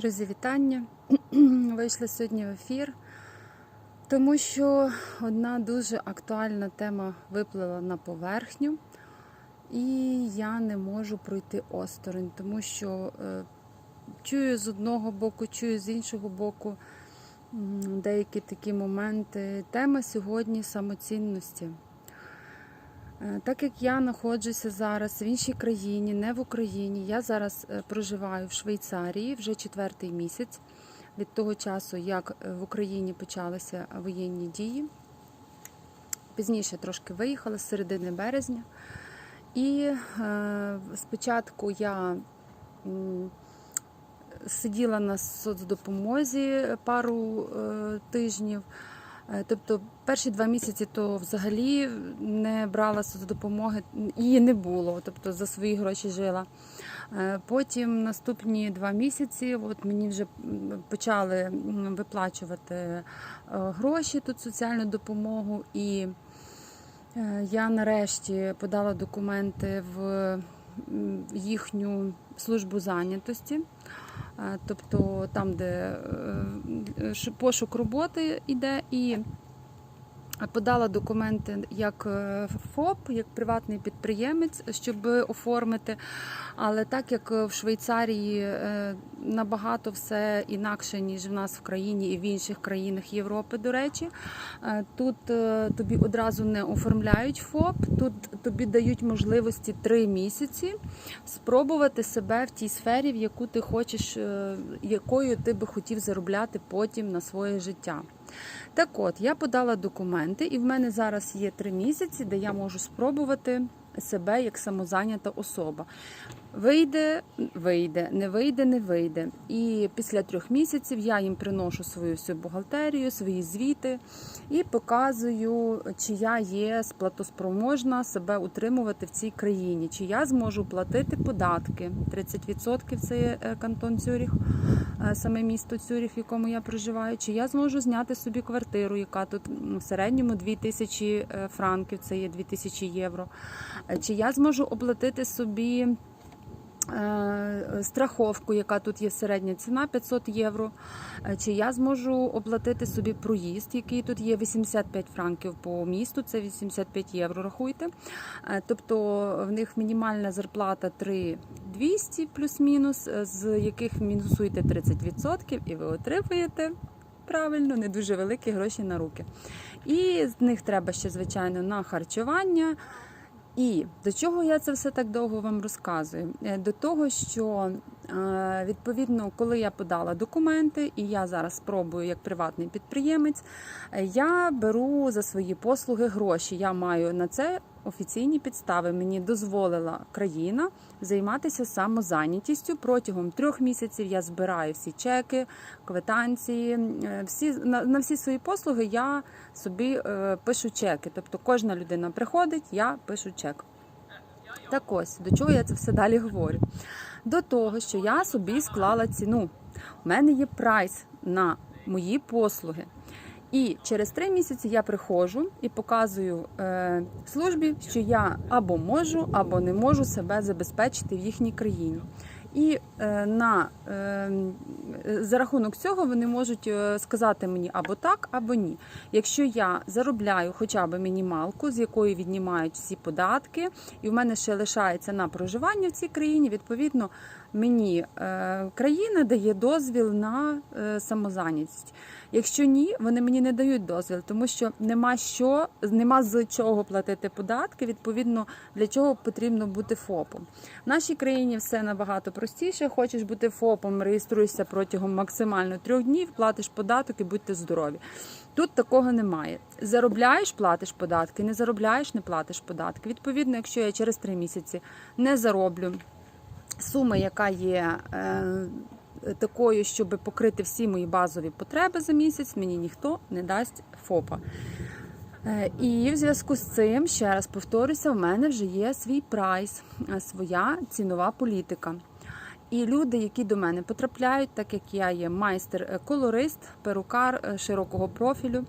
Друзі, вітання! Вийшли сьогодні в ефір, тому що одна дуже актуальна тема виплила на поверхню, і я не можу пройти осторонь, тому що е, чую з одного боку, чую з іншого боку деякі такі моменти. Тема сьогодні самоцінності. Е, Так як я знаходжуся зараз в іншій країні, не в Україні, я зараз е, проживаю в Швейцарії вже четвертий місяць від того часу, як е, в Україні почалися воєнні дії. Пізніше трошки виїхала з середини березня. І спочатку я сиділа на соцдопомозі пару тижнів. Е, Тобто перші два місяці то взагалі не брала соцдопомоги, її не було, тобто за свої гроші жила. Е, Потім наступні два місяці от мені вже почали виплачувати е, гроші тут соціальну допомогу, і я нарешті подала документи в їхню службу зайнятості. Е, Тобто там, де е, ш- пошук роботи йде, і подала документи як е, ФОП, як приватний підприємець, щоб оформити. Але так як в Швейцарії е, набагато все інакше, ніж в нас в країні і в інших країнах Європи, до речі, е, тут тобі одразу не оформляють ФОП, тут тобі дають можливості три місяці спробувати себе в тій сфері, в яку ти хочеш, якою ти би хотів заробляти потім на своє життя. Так от, я подала документи, і в мене зараз є три місяці, де я можу спробувати себе як самозайнята особа. Вийде, вийде, не вийде, не вийде. І після трьох місяців я їм приношу свою всю бухгалтерію, свої звіти і показую, чи я є сплатоспроможна себе утримувати в цій країні, чи я зможу платити податки. 30% це е, кантон Цюріх, саме місто Цюріх, в якому я проживаю. Чи я зможу зняти собі квартиру, яка тут в середньому 2000 тисячі франків, це є 2000 євро. Е, Чи я зможу оплатити собі е, страховку, яка тут є середня ціна 500 євро. Е, Чи я зможу оплатити собі проїзд, який тут є 85 франків по місту, це 85 євро, рахуйте. Е, Тобто в них мінімальна зарплата 3200 плюс-мінус, е, з яких мінусуєте 30%, і ви отримуєте правильно, не дуже великі гроші на руки. І з них треба ще, звичайно, на харчування. І до чого я це все так довго вам розказую? Е, До того, що відповідно, коли я подала документи, і я зараз спробую як приватний підприємець, е, я беру за свої послуги гроші. Я маю на це офіційні підстави. Мені дозволила країна займатися самозайнятістю. Протягом трьох місяців я збираю всі чеки, квитанції, е, всі на, на всі свої послуги я собі е, пишу чеки. Тобто кожна людина приходить, я пишу чек. Так ось, до чого я це все далі говорю? До того, що я собі склала ціну. У мене є прайс на мої послуги. І через три місяці я приходжу і показую е, службі, що я або можу, або не можу себе забезпечити в їхній країні. І е, на, е, за рахунок цього вони можуть е, сказати мені або так, або ні. Якщо я заробляю хоча б мінімалку, з якої віднімають всі податки, і в мене ще лишається на проживання в цій країні, відповідно, мені е, країна дає дозвіл на е, самозайнятість. Якщо ні, вони мені не дають дозвіл, тому що нема що, нема з чого платити податки. Відповідно, для чого потрібно бути ФОПом. В нашій країні все набагато простіше. Хочеш бути ФОПом, реєструєшся протягом максимально трьох днів, платиш податок і будьте здорові. Тут такого немає. Заробляєш, платиш податки, не заробляєш, не платиш податки. Відповідно, якщо я через три місяці не зароблю суми, яка є. Е, Такою, щоб покрити всі мої базові потреби за місяць, мені ніхто не дасть ФОПа. Е, І в зв'язку з цим, ще раз повторюся, в мене вже є свій прайс, е, своя цінова політика. І люди, які до мене потрапляють, так як я є майстер-колорист, перукар широкого профілю,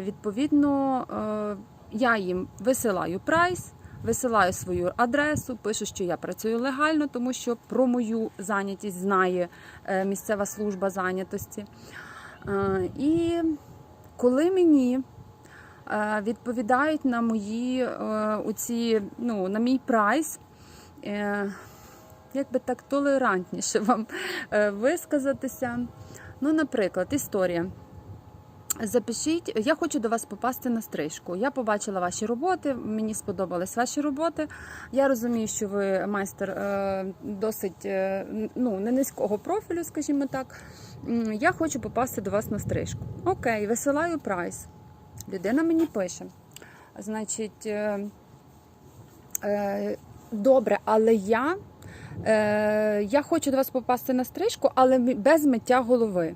відповідно, я їм висилаю прайс. Висилаю свою адресу, пишу, що я працюю легально, тому що про мою зайнятість знає е, місцева служба зайнятості. Е, І коли мені е, відповідають на мої оці, ну, на мій прайс, як би так толерантніше вам висказатися. Ну, наприклад, історія. Запишіть, я хочу до вас попасти на стрижку. Я побачила ваші роботи, мені сподобались ваші роботи. Я розумію, що ви майстер е, досить е, ну, не низького профілю, скажімо так. Я хочу попасти до вас на стрижку. Окей, висилаю прайс. Людина мені пише. Значить, е, добре, але я, я хочу до вас попасти на стрижку, але без миття голови.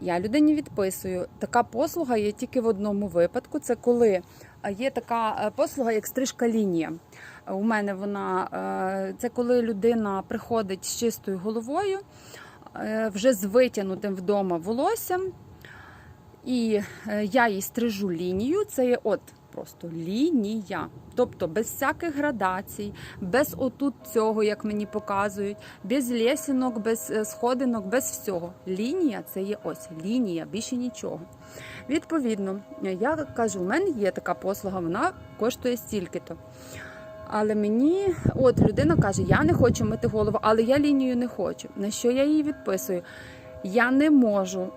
Я людині відписую. Така послуга є тільки в одному випадку. Це коли е, є така е, послуга, як стрижка лінія. У мене вона е, це коли людина приходить з чистою головою, вже з витягнутим вдома волоссям, і я їй стрижу лінію. Це є от просто лінія. Тобто без всяких градацій, без отут цього, як мені показують, без лесінок, без е, сходинок, без всього. Лінія це є ось лінія, більше нічого. Відповідно, я кажу, у мене є така послуга, вона коштує стільки-то. Але мені, от людина каже, я не хочу мити голову, але я лінію не хочу. На що я їй відписую? Я не можу,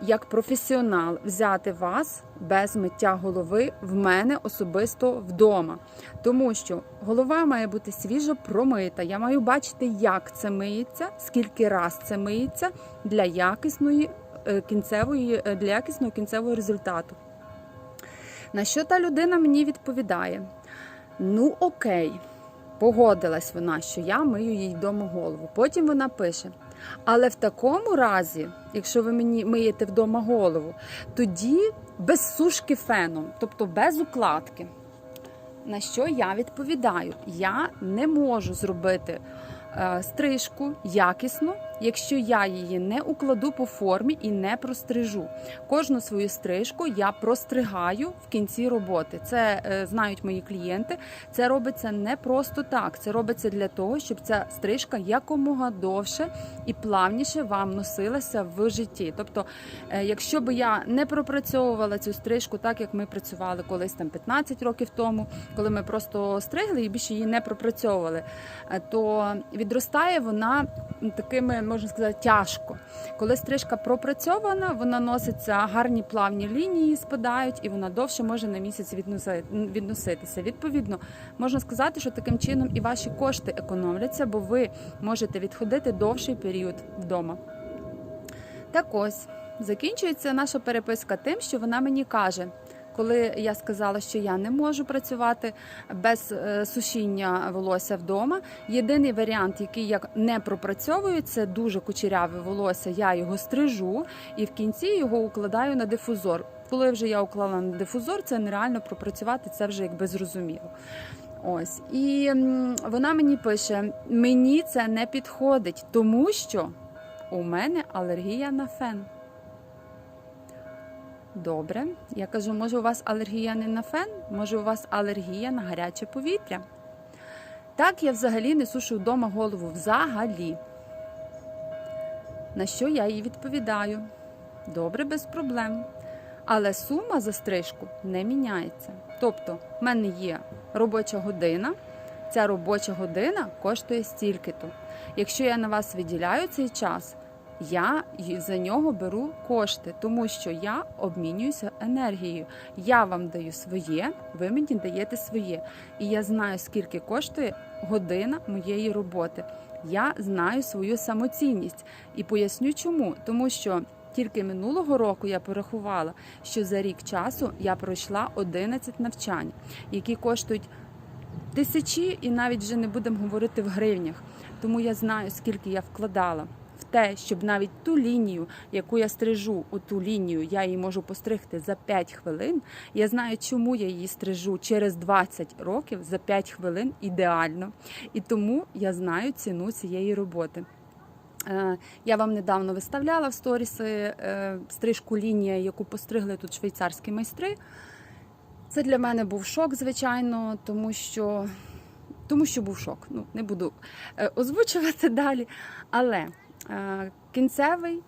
як професіонал, взяти вас без миття голови в мене особисто вдома. Тому що голова має бути свіжо промита. Я маю бачити, як це миється, скільки раз це миється для якісної е, кінцевої, е, для якісного кінцевого результату. На що та людина мені відповідає? Ну, окей, погодилась вона, що я мию їй вдома голову. Потім вона пише: але в такому разі, якщо ви мені миєте вдома голову, тоді без сушки феном, тобто без укладки. На що я відповідаю? Я не можу зробити е, стрижку якісно, якщо я її не укладу по формі і не прострижу. Кожну свою стрижку я простригаю в кінці роботи. Це е, знають мої клієнти. Це робиться не просто так. Це робиться для того, щоб ця стрижка якомога довше і плавніше вам носилася в житті. Тобто, е, якщо би я не пропрацьовувала цю стрижку так, як ми працювали колись там 15 років тому, коли ми просто стригли і більше її не пропрацьовували, е, то відростає вона такими, можна сказати, тяжко. Коли стрижка пропрацьована, вона носиться гарні плавні лінії, спадають, і вона довше може на місяць відноситися. Відповідно, можна сказати, що таким чином і ваші кошти економляться, бо ви можете відходити довший період вдома. Так ось закінчується наша переписка тим, що вона мені каже. Коли я сказала, що я не можу працювати без е, сушіння волосся вдома, єдиний варіант, який я не пропрацьовую, це дуже кучеряве волосся. Я його стрижу і в кінці його укладаю на дифузор. Коли вже я уклала на дифузор, це нереально пропрацювати, це вже якби зрозуміло. Ось і вона мені пише: мені це не підходить, тому що у мене алергія на фен. Добре, я кажу, може у вас алергія не на фен, може у вас алергія на гаряче повітря. Так я взагалі не сушу вдома голову взагалі. На що я їй відповідаю? Добре, без проблем. Але сума за стрижку не міняється. Тобто, в мене є робоча година, ця робоча година коштує стільки-то. Якщо я на вас виділяю цей час, я за нього беру кошти, тому що я обмінююся енергією. Я вам даю своє, ви мені даєте своє. І я знаю, скільки коштує година моєї роботи. Я знаю свою самоцінність і поясню чому. Тому що тільки минулого року я порахувала, що за рік часу я пройшла 11 навчань, які коштують тисячі, і навіть вже не будемо говорити в гривнях. Тому я знаю, скільки я вкладала те, щоб навіть ту лінію, яку я стрижу, у ту лінію, я її можу постригти за 5 хвилин. Я знаю, чому я її стрижу через 20 років за 5 хвилин ідеально. І тому я знаю ціну цієї роботи. Е, Я вам недавно виставляла в сторіси е, стрижку лінія, яку постригли тут швейцарські майстри. Це для мене був шок, звичайно, тому що, тому що був шок. Ну, не буду е, озвучувати далі. Але кінцевий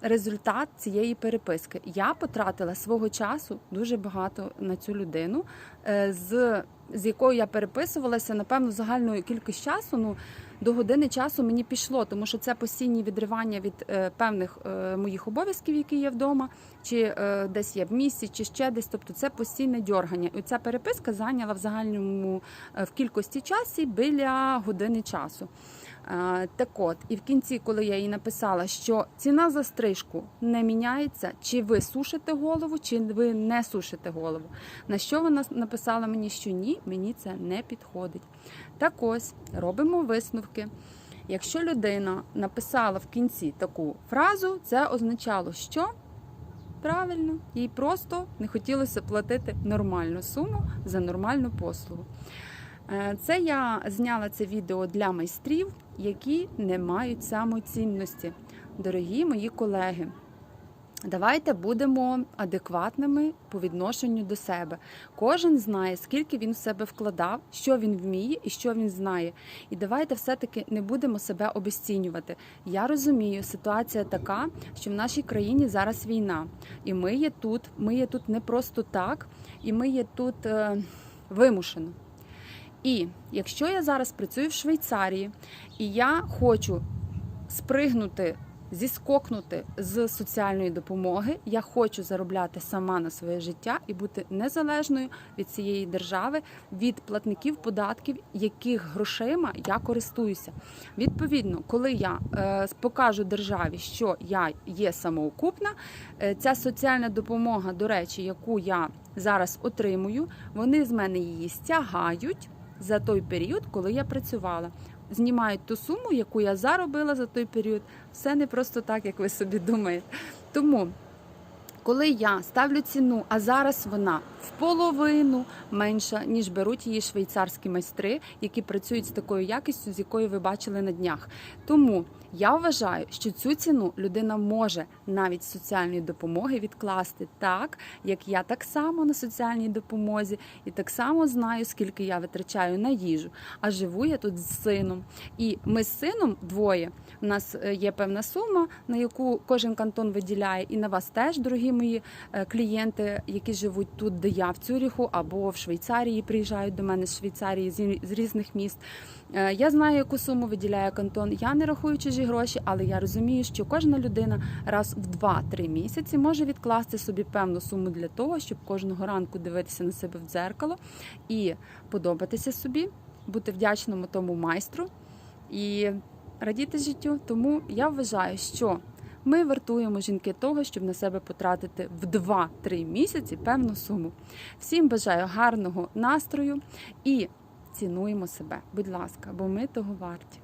результат цієї переписки. Я потратила свого часу дуже багато на цю людину, е, з, з якою я переписувалася, напевно, загальною кількість часу. Ну, до години часу мені пішло, тому що це постійні відривання від е, певних е, моїх обов'язків, які є вдома, чи е, десь є в місті, чи ще десь. Тобто це постійне дьоргання. І ця переписка зайняла в загальному е, в кількості часі біля години часу. Е, Так от, і в кінці, коли я їй написала, що ціна за стрижку не міняється, чи ви сушите голову, чи ви не сушите голову. На що вона написала мені, що ні, мені це не підходить. Так ось робимо висновки. Якщо людина написала в кінці таку фразу, це означало, що правильно, їй просто не хотілося платити нормальну суму за нормальну послугу. Е, Це я зняла це відео для майстрів, які не мають самоцінності. Дорогі мої колеги, давайте будемо адекватними по відношенню до себе. Кожен знає, скільки він в себе вкладав, що він вміє і що він знає. І давайте все-таки не будемо себе обесцінювати. Я розумію, ситуація така, що в нашій країні зараз війна, і ми є тут. Ми є тут не просто так, і ми є тут е, вимушено. І якщо я зараз працюю в Швейцарії і я хочу спригнути, зіскокнути з соціальної допомоги, я хочу заробляти сама на своє життя і бути незалежною від цієї держави, від платників податків, яких грошима я користуюся. Відповідно, коли я е, покажу державі, що я є самоокупна, е, ця соціальна допомога, до речі, яку я зараз отримую, вони з мене її стягають за той період, коли я працювала. Знімають ту суму, яку я заробила за той період. Все не просто так, як ви собі думаєте. Тому, коли я ставлю ціну, а зараз вона в половину менша, ніж беруть її швейцарські майстри, які працюють з такою якістю, з якою ви бачили на днях. Тому я вважаю, що цю ціну людина може навіть соціальної допомоги відкласти так, як я так само на соціальній допомозі, і так само знаю, скільки я витрачаю на їжу. А живу я тут з сином. І ми з сином двоє. У нас е, є певна сума, на яку кожен кантон виділяє, і на вас теж, дорогі мої е, клієнти, які живуть тут, де я в Цюріху або в Швейцарії, приїжджають до мене з Швейцарії з різних міст. Е, Я знаю, яку суму виділяє кантон. Я не рахую чужі гроші, але я розумію, що кожна людина раз в 2-3 місяці може відкласти собі певну суму для того, щоб кожного ранку дивитися на себе в дзеркало і подобатися собі, бути вдячному тому майстру і радіти життю. Тому я вважаю, що ми вартуємо жінки того, щоб на себе потратити в 2-3 місяці певну суму. Всім бажаю гарного настрою і цінуємо себе, будь ласка, бо ми того варті.